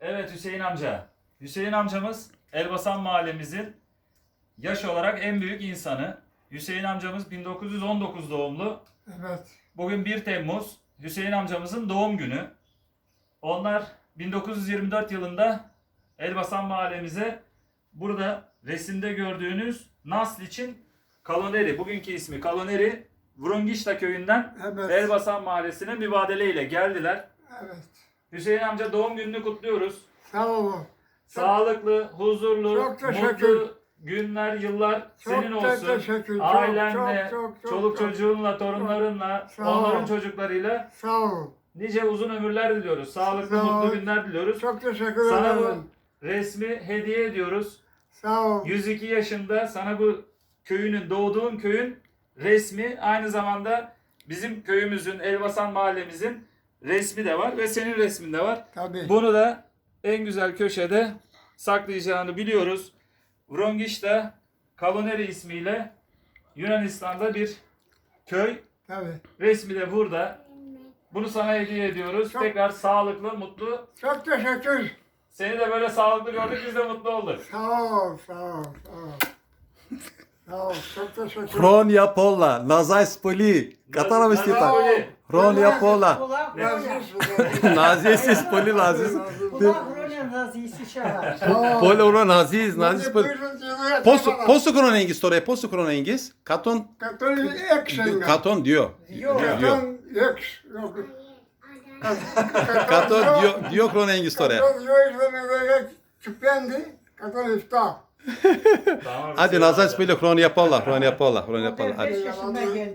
Evet Hüseyin amca. Hüseyin amcamız Elbasan mahallemizin yaş olarak en büyük insanı. Hüseyin amcamız 1919 doğumlu. Evet. Bugün 1 Temmuz. Hüseyin amcamızın doğum günü. Onlar 1924 yılında Elbasan mahallemize burada resimde gördüğünüz Nasliç'in Kaloneri, bugünkü ismi Kaloneri, Vrungişta köyünden Evet. Elbasan mahallesine mübadeleyle geldiler. Evet. Hüseyin amca doğum gününü kutluyoruz. Sağ olun. Sağlıklı, huzurlu, Çok teşekkür. mutlu günler, yıllar Çok senin olsun. teşekkür. Ailenle, çok, çok, çok, çoluk çok. çocuğunla, torunlarınla, Sağ ol. onların çocuklarıyla Sağ olun. nice uzun ömürler diliyoruz. Sağlıklı, Sağ ol. mutlu günler diliyoruz. Çok teşekkür Sana bu ederim. resmi hediye ediyoruz. Sağ ol. 102 yaşında sana bu köyünün, doğduğun köyün resmi aynı zamanda bizim köyümüzün, Elbasan mahallemizin resmi de var ve senin resmin de var. Tabii. Bunu da en güzel köşede saklayacağını biliyoruz. Vrongiş'te Kaloneri ismiyle Yunanistan'da bir köy. Tabii. Resmi de burada. Bunu sana hediye ediyoruz. Çok- Tekrar sağlıklı, mutlu. Çok teşekkür. Seni de böyle sağlıklı gördük biz de mutlu olduk. Sağ ol. Sağ ol. Sağ ol. Bravo, çok teşekkür ederim. Ronya Polla, Nazay Spoli, Katarov istifa. Böyle. Ronya Polla. Nazisiz Poli Naziz. Poli ona Naziz, Naziz Poli. Posu, posu krona İngiliz oraya, posu krona İngiliz. Katon, Katoli action. katon diyor. Diyor. Katon yok. Yok. Katon diyor, diyor krona İngiliz oraya. Katon yok. Katon yok. Katon yok. Tamam, Hadi Hüseyin nazar amca. spoli krona yapalım, krona yapalım, krona Ben yapalım. Hadi. 5 yaşında geldim.